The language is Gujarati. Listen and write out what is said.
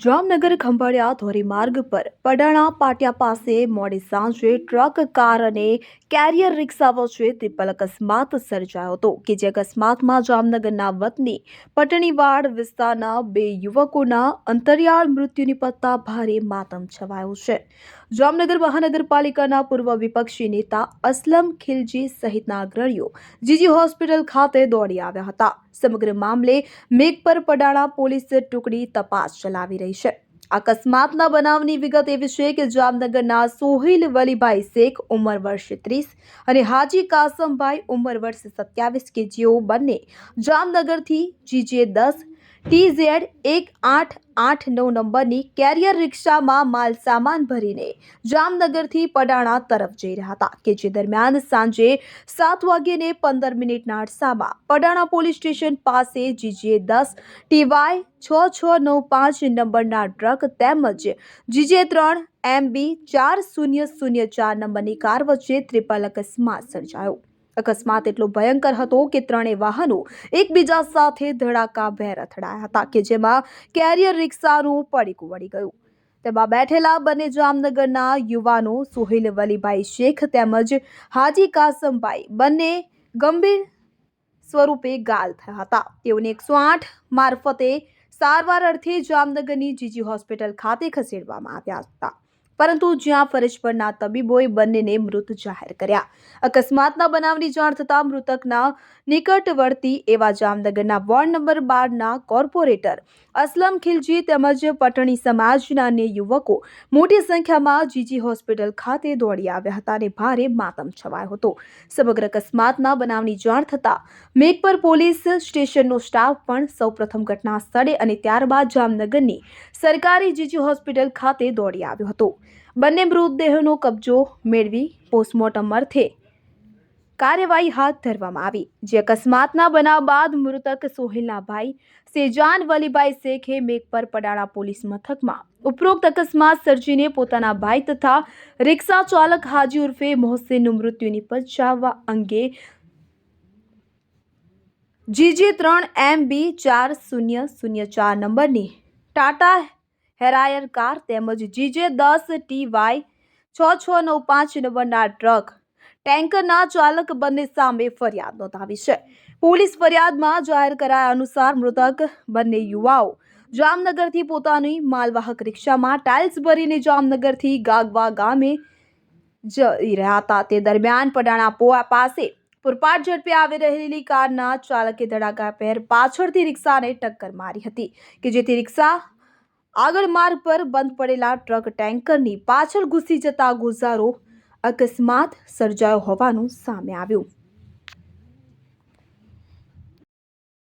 જામનગર ખંભાળિયા ધોરીમાર્ગ પર પડાણા પાટિયા પાસે મોડી સાંજે ટ્રક, કાર અને કેરિયર રિક્ષા વચ્ચે ત્રિપલ અકસ્માત સર્જાયો હતો કે જે અકસ્માતમાં જામનગરના વતની પટણીવાડ વિસ્તારના બે યુવકોના અંતરિયાળ મૃત્યુ નિપજતા ભારે માતમ છવાયો છે. જામનગર મહાનગરપાલિકાના પૂર્વ વિપક્ષી નેતા અસલમ ખિલજી સહિતના અગ્રણીઓ જીજી હોસ્પિટલ ખાતે દોડી આવ્યા હતા. સમગ્ર મામલે મેઘપર પડાણા પોલીસ ટુકડી તપાસ ચલાવી રહી છે. અકસ્માતના બનાવની વિગત એવી છે કે જામનગરના સોહિલ વલીભાઈ શેખ ઉંમર વર્ષ ત્રીસ અને હાજી કાસમભાઈ ઉંમર વર્ષ સત્યાવીસ કે જેઓ બંને જામનગરથી જીજે દસ ટીઝેડ એક આઠ આઠ નવ નંબરની કેરિયર રિક્ષામાં માલ સામાન ભરીને જામનગરથી પડાણા તરફ જઈ રહ્યા હતા, કે જે દરમિયાન સાંજે સાત વાગ્યે પંદર મિનિટના અરસામાં પડાણા પોલીસ સ્ટેશન પાસે જીજે દસ, ટીવાય છ છ નવ પાંચ નંબરના ટ્રક તેમજ જીજે ત્રણ એમબી ચાર શૂન્ય શૂન્ય ચાર નંબરની કાર વચ્ચે ત્રિપલ અકસ્માત સર્જાયો. અકસ્માત એટલો ભયંકર હતો કે ત્રણેય વાહનો એકબીજા સાથે ધડાકાભેર અથડાયા હતા કે જેમાં કેરિયર રિક્ષાનું પડીકું વળી ગયું. તેમાં બેઠેલા બંને જામનગરના યુવાનો સુહેલ વલીભાઈ શેખ તેમજ હાજી કાસમભાઈ બંને ગંભીર સ્વરૂપે ગાલ થયા હતા. તેઓને એકસો આઠ મારફતે સારવાર અર્થે જામનગરની જીજી હોસ્પિટલ ખાતે ખસેડવામાં આવ્યા હતા. પરંતુ જ્યાં ફરજ પરના તબીબોએ બંનેને મૃત જાહેર કર્યા. અકસ્માતના બનાવની જાણ થતાં મૃતકના નિકટવર્તી એવા જામનગરના વોર્ડ નંબર બારના કોર્પોરેટર અસલમ ખિલજી તેમજ પટણી સમાજના અન્ય યુવકો મોટી સંખ્યામાં જીજી હોસ્પિટલ ખાતે દોડી આવ્યા હતા અને ભારે માતમ છવાયો હતો. સમગ્ર અકસ્માતના બનાવની જાણ થતાં મેઘપર પોલીસ સ્ટેશનનો સ્ટાફ પણ સૌપ્રથમ ઘટના સ્થળે અને ત્યારબાદ જામનગરની સરકારી જીજી હોસ્પિટલ ખાતે દોડી આવ્યો હતો. બંને મૃતદેહનો કબજો મેળવી પોસ્ટમોર્ટમ અર્થે કાર્યવાહી હાથ ધરવામાં આવી, જે અકસ્માતના બનાવ બાદ મૃતક સોહેલના ભાઈ સેજાન વલીભાઈ શેખે મેઘપર પડાળા પોલીસ મથકમાં ઉપરોક્ત અકસ્માત સર્જીને પોતાના ભાઈ તથા રિક્ષા ચાલક હાજી ઉર્ફે મોહસેનનું મૃત્યુ નિપજાવવા અંગે જીજી ત્રણ એમ બી ચાર શૂન્ય શૂન્ય ચાર નંબરની ટાટા હેરાયર કાર તેમજ જીજે દસ ટી વાય છ છ નવ પાંચ નંબરના ટ્રક ટેન્કરના ચાલક બંને સામે ફરિયાદ નોંધાવી છે. પોલીસ ફરિયાદમાં જાહેર કરાયા અનુસાર મૃતક બંને યુવાઓ જામનગરથી પોતાની માલવાહક રિક્ષામાં ટાઇલ્સ ભરીને જામનગરથી ગાગવા ગામે જઈ રહ્યા હતા. તે દરમિયાન પડાણા પાસે પૂરપાટ ઝડપે આવી રહેલી કારના ચાલકે પહેર પાછળથી રિક્ષાને ટક્કર મારી હતી કે જેથી રિક્ષા આગળ માર્ગ પર બંધ પડેલા ટ્રક ટેન્કરની પાછળ ઘૂસી જતા ગુજારો અકસ્માત સર્જાયો હોવાનું સામે આવ્યું.